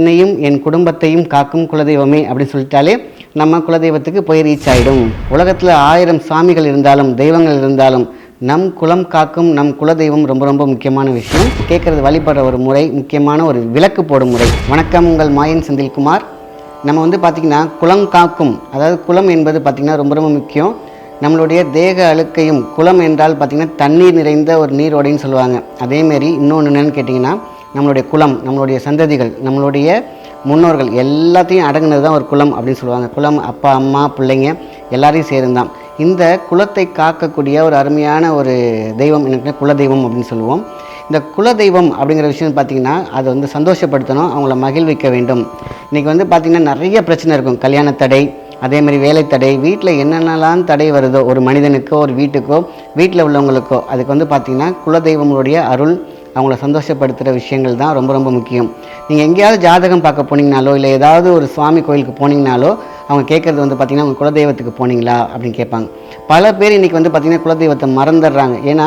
என்னையும் என் குடும்பத்தையும் காக்கும் குலதெய்வமே அப்படின்னு சொல்லிட்டாலே நம்ம குலதெய்வத்துக்கு போய் ரீச் ஆகிடும் உலகத்தில் ஆயிரம் சாமிகள் இருந்தாலும் தெய்வங்கள் இருந்தாலும் நம் குலம் காக்கும் நம் குலதெய்வம் ரொம்ப ரொம்ப முக்கியமான விஷயம். கேட்குறது வழிபடுற ஒரு முறை முக்கியமான ஒரு விளக்கு போடும் முறை. வணக்கம் உங்கள் மாயன் செந்தில்குமார். நம்ம வந்து பார்த்திங்கன்னா குலம் காக்கும் அதாவது குலம் என்பது பார்த்திங்கன்னா ரொம்ப ரொம்ப முக்கியம். நம்மளுடைய தேக அழுக்கையும் குலம் என்றால் பார்த்திங்கன்னா தண்ணீர் நிறைந்த ஒரு நீரோடைன்னு சொல்லுவாங்க. அதேமாரி இன்னொன்று என்னன்னு கேட்டிங்கன்னா நம்மளுடைய குலம் நம்மளுடைய சந்ததிகள் நம்மளுடைய முன்னோர்கள் எல்லாத்தையும் அடங்கினது தான் ஒரு குலம் அப்படின்னு சொல்லுவாங்க. குலம் அப்பா அம்மா பிள்ளைங்க எல்லாரையும் சேர்ந்தான் இந்த குலத்தை காக்கக்கூடிய ஒரு அருமையான ஒரு தெய்வம் எனக்கு குலதெய்வம் அப்படின்னு சொல்லுவோம். இந்த குலதெய்வம் அப்படிங்கிற விஷயம் பார்த்திங்கன்னா அதை வந்து சந்தோஷப்படுத்தணும் அவங்கள மகிழ்விக்க வேண்டும். இன்றைக்கி வந்து பார்த்திங்கன்னா நிறைய பிரச்சனை இருக்கும். கல்யாண தடை அதே மாதிரி வேலை தடை வீட்டில் என்னென்னலாம் தடை வருதோ ஒரு மனிதனுக்கோ ஒரு வீட்டுக்கோ வீட்டில் உள்ளவங்களுக்கோ அதுக்கு வந்து பார்த்திங்கன்னா குலதெய்வங்களுடைய அருள் அவங்கள சந்தோஷப்படுத்துகிற விஷயங்கள் தான் ரொம்ப ரொம்ப முக்கியம். நீங்கள் எங்கேயாவது ஜாதகம் பார்க்க போனீங்கனாலோ இல்லை ஏதாவது ஒரு சுவாமி கோயிலுக்கு போனீங்கனாலோ அவங்க கேட்குறது வந்து பார்த்திங்கன்னா உங்கள் குலதெய்வத்துக்கு போனீங்களா? அப்படின்னு கேட்பாங்க. பல பேர் இன்றைக்கி வந்து பார்த்திங்கன்னா குலதெய்வத்தை மறந்துடுறாங்க. ஏன்னா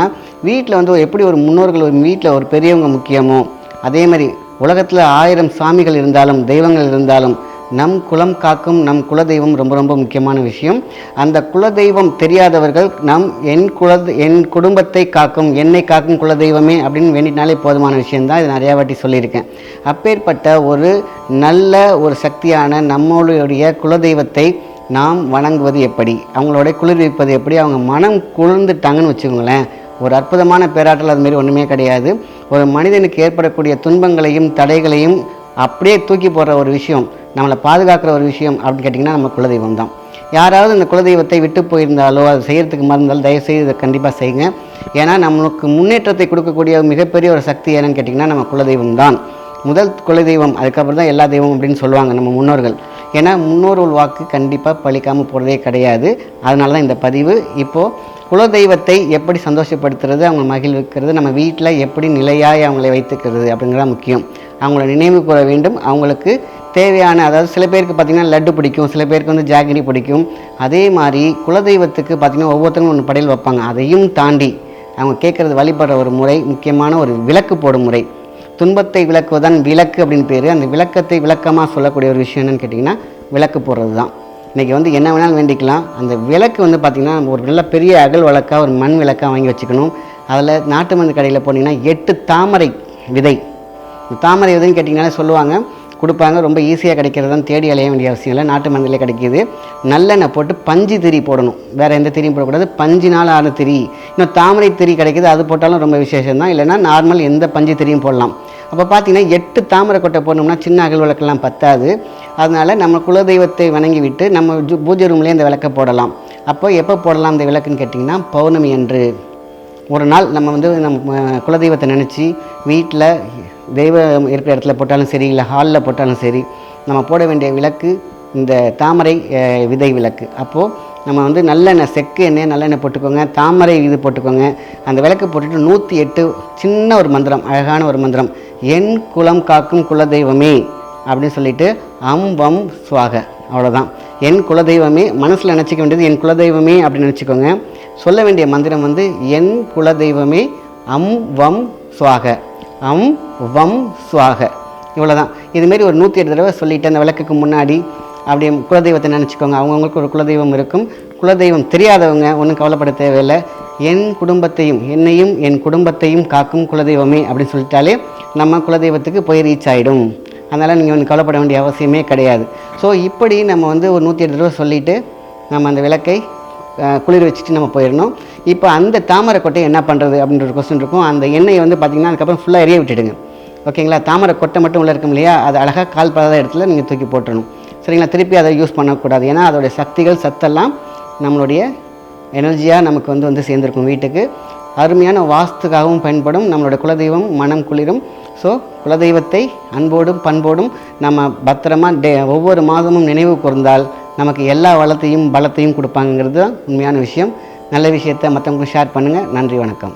வீட்டில் வந்து எப்படி ஒரு முன்னோர்கள் ஒரு வீட்டில் ஒரு பெரியவங்க முக்கியமோ அதே மாதிரி உலகத்தில் ஆயிரம் சாமிகள் இருந்தாலும் தெய்வங்கள் இருந்தாலும் நம் குலம் காக்கும் நம் குலதெய்வம் ரொம்ப ரொம்ப முக்கியமான விஷயம். அந்த குலதெய்வம் தெரியாதவர்கள் நம் என் குல என் குடும்பத்தை காக்கும் என்னை காக்கும் குலதெய்வமே அப்படின்னு வேண்டினாலே போதுமான விஷயம்தான். இது நிறையா வாட்டி சொல்லியிருக்கேன். அப்பேற்பட்ட ஒரு நல்ல ஒரு சக்தியான நம்மளுடைய குலதெய்வத்தை நாம் வணங்குவது எப்படி? அவங்களோட குளிர்விப்பது எப்படி? அவங்க மனம் குளிர்ந்துட்டாங்கன்னு வச்சுக்கோங்களேன். ஒரு அற்புதமான பேராற்றல் அதுமாரி ஒன்றுமே கிடையாது. ஒரு மனிதனுக்கு ஏற்படக்கூடிய துன்பங்களையும் தடைகளையும் அப்படியே தூக்கி போடுற ஒரு விஷயம். நம்மளை பாதுகாக்கிற ஒரு விஷயம் அப்படின்னு கேட்டிங்கன்னா நம்ம குலதெய்வம் தான். யாராவது இந்த குலதெய்வத்தை விட்டு போயிருந்தாலோ அது செய்கிறதுக்கு மறந்தாலும் தயவுசெய்து இதை கண்டிப்பாக செய்யுங்க. ஏன்னா நம்மளுக்கு முன்னேற்றத்தை கொடுக்கக்கூடிய மிகப்பெரிய ஒரு சக்தி என்னன்னு கேட்டிங்கன்னா நம்ம குலதெய்வம் தான். முதல் குலதெய்வம் அதுக்கப்புறம் தான் எல்லா தெய்வம் அப்படின்னு சொல்லுவாங்க நம்ம முன்னோர்கள். ஏன்னா முன்னோர்கள் வாக்கு கண்டிப்பாக பழிக்காமல் போகிறதே கிடையாது. அதனால தான் இந்த பதிவு. இப்போது குலதெய்வத்தை எப்படி சந்தோஷப்படுத்துறது அவங்க மகிழ்விக்கிறது நம்ம வீட்டில் எப்படி நிலையாய் அவங்களை வைத்துக்கிறது அப்படிங்கிறத முக்கியம். அவங்கள நினைவு கூற வேண்டும். அவங்களுக்கு தேவையான அதாவது சில பேருக்கு பார்த்திங்கன்னா லட்டு பிடிக்கும் சில பேருக்கு வந்து ஜாகிரி பிடிக்கும். அதே மாதிரி குலதெய்வத்துக்கு பார்த்திங்கன்னா ஒவ்வொருத்தரும் ஒன்று படையல் வைப்பாங்க. அதையும் தாண்டி அவங்க கேட்குறது வழிபடுற ஒரு முறை முக்கியமான ஒரு விளக்கு போடும் முறை. துன்பத்தை விளக்குவதான் விளக்கு அப்படின்னு பேர். அந்த விளக்கத்தை விளக்கமாக சொல்லக்கூடிய ஒரு விஷயம் என்னன்னு கேட்டிங்கன்னா விளக்கு போடுறது தான். இன்றைக்கி வந்து என்ன வேணாலும் வேண்டிக்கலாம். அந்த விளக்கு வந்து பார்த்திங்கன்னா ஒரு நல்ல பெரிய அகல் விளக்காக ஒரு மண் விளக்காக வாங்கி வச்சுக்கணும். அதில் நாட்டு மருந்து கடையில் போனீங்கன்னா எட்டு தாமரை விதை. இந்த தாமரை விதைன்னு கேட்டிங்கனாலே சொல்லுவாங்க. கொடுப்பாங்க. ரொம்ப ஈஸியாக கிடைக்கிறதான் தேடி அலைய வேண்டிய அவசியம் இல்லை. நாட்டு மருந்திலே கிடைக்கிது. நல்லெண்ணெய் போட்டு பஞ்சு திரி போடணும். வேறு எந்த திரியும் போடக்கூடாது. பஞ்சு நாள் ஆன திரி. இன்னும் தாமரை திரி கிடைக்கிது. அது போட்டாலும் ரொம்ப விசேஷம் தான் இல்லைன்னா நார்மல் எந்த பஞ்சு திரியும் போடலாம். அப்போ பார்த்தீங்கன்னா எட்டு தாமரை கொட்டை போடணும்னா சின்ன அகல் விளக்கெல்லாம் பத்தாது. அதனால் நம்ம குலதெய்வத்தை வணங்கி விட்டு நம்ம பூஜை ரூம்லேயே இந்த விளக்கை போடலாம். அப்போ எப்போ போடலாம் அந்த விளக்குன்னு கேட்டிங்கன்னா பௌர்ணமி அன்று. ஒரு நாள் நம்ம வந்து நம்ம குலதெய்வத்தை நினச்சி வீட்டில் தெய்வம் இருக்கிற இடத்துல போட்டாலும் சரி இல்லை ஹாலில் போட்டாலும் சரி நம்ம போட வேண்டிய விளக்கு இந்த தாமரை விதை விளக்கு. அப்போது நம்ம வந்து நல்லெண்ணெய் செக்கு எண்ணெய் நல்லெண்ணெய் போட்டுக்கோங்க தாமரை இது போட்டுக்கோங்க. அந்த விளக்கு போட்டுட்டு நூற்றி எட்டு சின்ன ஒரு மந்திரம் அழகான ஒரு மந்திரம். என் குலம் காக்கும் குலதெய்வமே அப்படின்னு சொல்லிட்டு அம்பம் சுவாக. அவ்வளோதான் என் குலதெய்வமே மனசில் நினச்சிக்க வேண்டியது என் குலதெய்வமே அப்படின்னு நினச்சிக்கோங்க. சொல்ல வேண்டிய மந்திரம் வந்து என் குலதெய்வமே அம் வம் சுவாக. அம் வம் சுவாக. இவ்வளோதான் இதுமாரி ஒரு நூற்றி எட்டு தடவை சொல்லிவிட்டு அந்த விளக்குக்கு முன்னாடி அப்படி குலதெய்வத்தை நினச்சிக்கோங்க. அவங்கவுங்களுக்கு ஒரு குலதெய்வம் இருக்கும். குலதெய்வம் தெரியாதவங்க ஒன்றும் கவலைப்பட தேவையில்லை. என் குடும்பத்தையும் என்னையும் என் குடும்பத்தையும் காக்கும் குலதெய்வமே அப்படின்னு சொல்லிட்டாலே நம்ம குலதெய்வத்துக்கு போய் ரீச் ஆகிடும் அதனால் நீங்கள் ஒன்று கவலைப்பட வேண்டிய அவசியமே கிடையாது. ஸோ இப்படி நம்ம வந்து ஒரு நூற்றி எட்டு ரூபா சொல்லிவிட்டு நம்ம அந்த விளக்கை குளிர் வச்சுட்டு நம்ம போயிடணும். இப்போ அந்த தாமரை கொட்டை என்ன பண்ணுறது அப்படின்ற ஒரு கொஸ்டின் இருக்கும். அந்த எண்ணெயை வந்து பார்த்திங்கன்னா அதுக்கப்புறம் ஃபுல்லாக எரிய விட்டுடுங்க. ஓகேங்களா? தாமரை கொட்டை மட்டும் உள்ளே இருக்கும் இல்லையா? அது அழகாக கால் படாத இடத்துல நீங்கள் தூக்கி போட்டுடணும் சரிங்களா? திருப்பி அதை யூஸ் பண்ணக்கூடாது. ஏன்னா அதோடைய சக்திகள் சத்தெல்லாம் நம்மளுடைய எனர்ஜியாக நமக்கு வந்து வந்து சேர்ந்துருக்கும் வீட்டுக்கு. அருமையான வாஸ்துக்காகவும் பயன்படும். நம்மளோட குலதெய்வம் மனம் குளிரும். ஸோ குலதெய்வத்தை அன்போடும் பண்போடும் நம்ம பத்திரமா டே ஒவ்வொரு மாதமும் நினைவு கூர்ந்தால் நமக்கு எல்லா வளத்தையும் பலத்தையும் கொடுப்பாங்கிறது தான் உண்மையான விஷயம். நல்ல விஷயத்தை மற்றவங்களுக்கு ஷேர் பண்ணுங்கள் நன்றி வணக்கம்.